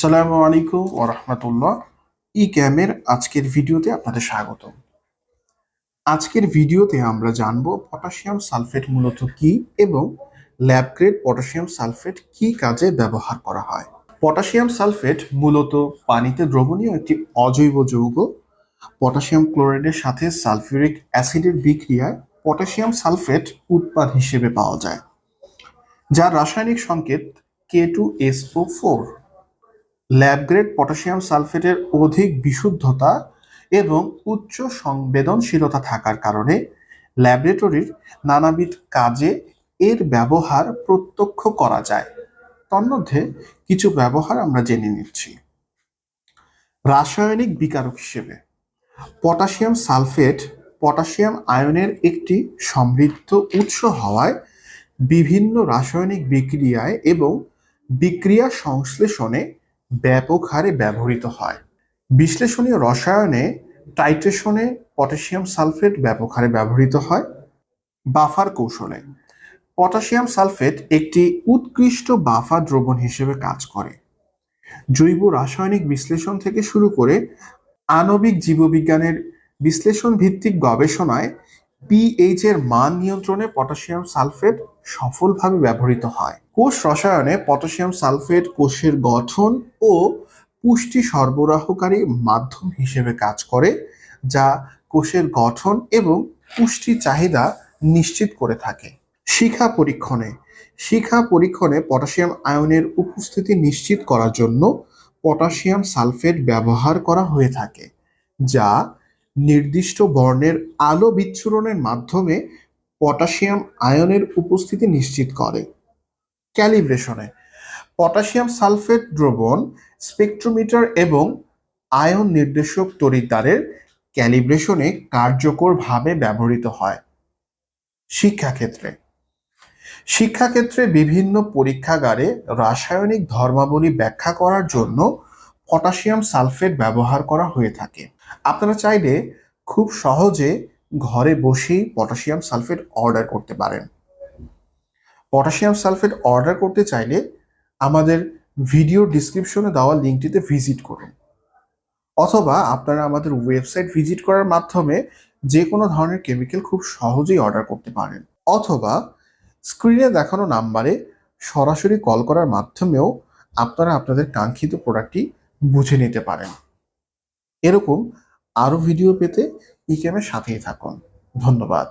আসসালামু আলাইকুম ও রহমতুল্লাহ। ই ক্যামের আজকের ভিডিওতে আপনাদের স্বাগত আজকের ভিডিওতে আমরা জানব পটাশিয়াম সালফেট মূলত কি এবং ল্যাব গ্রেড পটাশিয়াম সালফেট কি কাজে ব্যবহার করা হয়। পটাশিয়াম সালফেট মূলত পানিতে দ্রবণীয় একটি অজৈব যৌগ। পটাশিয়াম ক্লোরাইডের সাথে সালফিউরিক অ্যাসিডের বিক্রিয়ায় পটাশিয়াম সালফেট উৎপাদ হিসেবে পাওয়া যায়, যার রাসায়নিক সংকেত K two S SO four lab grade potassium সালফেটের অধিক বিশুদ্ধতা এবং উচ্চ সংবেদনশীলতা থাকার কারণে ল্যাবরেটরির নানাবিধ কাজে এর ব্যবহার প্রত্যক্ষ করা যায়। তন্মধ্যে, কিছু ব্যবহার আমরা জেনে নিচ্ছি। রাসায়নিক বিকারক হিসেবে, পটাশিয়াম সালফেট পটাশিয়াম আয়নের একটি সমৃদ্ধ উৎস হওয়ায় বিভিন্ন রাসায়নিক বিক্রিয়ায় এবং বিক্রিয়া সংশ্লেষণে ব্যাপক হারে ব্যবহৃত হয়। বিশ্লেষণীয় রসায়নে টাইট্রেশনে পটাশিয়াম সালফেট ব্যাপক হারে ব্যবহৃত হয়। বাফার কৌশলে, পটাশিয়াম সালফেট একটি উৎকৃষ্ট বাফার দ্রবণ হিসেবে কাজ করে। জৈব রাসায়নিক বিশ্লেষণ থেকে শুরু করে আণবিক জীববিজ্ঞানের বিশ্লেষণ ভিত্তিক গবেষণায় পিএইচ এর মান নিয়ন্ত্রণে পটাশিয়াম সালফেট সফলভাবে ব্যবহৃত হয়। কোষ রসায়নে পটাশিয়াম সালফেট কোষের গঠন ও পুষ্টি সরবরাহকারী মাধ্যম হিসেবে কাজ করে, যা কোষের গঠন এবং পুষ্টি চাহিদা নিশ্চিত করে থাকে। শিখা পরীক্ষণে শিখা পরীক্ষণে পটাশিয়াম আয়নের উপস্থিতি নিশ্চিত করার জন্য পটাশিয়াম সালফেট ব্যবহার করা হয়ে থাকে, যা নির্দিষ্ট বর্ণের আলো বিচ্ছুরণের মাধ্যমে পটাশিয়াম আয়নের উপস্থিতি নিশ্চিত করে। ক্যালিব্রেশনে পটাশিয়াম সালফেট দ্রবণ, স্পেকট্রোমিটার এবং আয়ন নির্দেশক তরিদ্বারের ক্যালিব্রেশনে কার্যকরভাবে ব্যবহৃত হয়। শিক্ষাক্ষেত্রে শিক্ষাক্ষেত্রে বিভিন্ন পরীক্ষাগারে রাসায়নিক ধর্মাবলী ব্যাখ্যা করার জন্য পটাশিয়াম সালফেট ব্যবহার করা হয়ে থাকে। আপনারা চাইলে খুব সহজে ঘরে বসেই পটাশিয়াম সালফেট অর্ডার করতে পারেন। পটাশিয়াম সালফেট অর্ডার করতে চাইলে আমাদের ভিডিও ডিসক্রিপশনে দেওয়া লিঙ্কটিতে ভিজিট করুন। অথবা আপনারা আমাদের ওয়েবসাইট ভিজিট করার মাধ্যমে যে কোনো ধরনের কেমিক্যাল খুব সহজেই অর্ডার করতে পারেন। অথবা স্ক্রিনে দেখানো নাম্বারে সরাসরি কল করার মাধ্যমেও আপনারা আপনাদের কাঙ্ক্ষিত প্রোডাক্টটি বুঝে নিতে পারেন। এরকম আরও ভিডিও পেতে ইকেমের সাথেই থাকুন। ধন্যবাদ।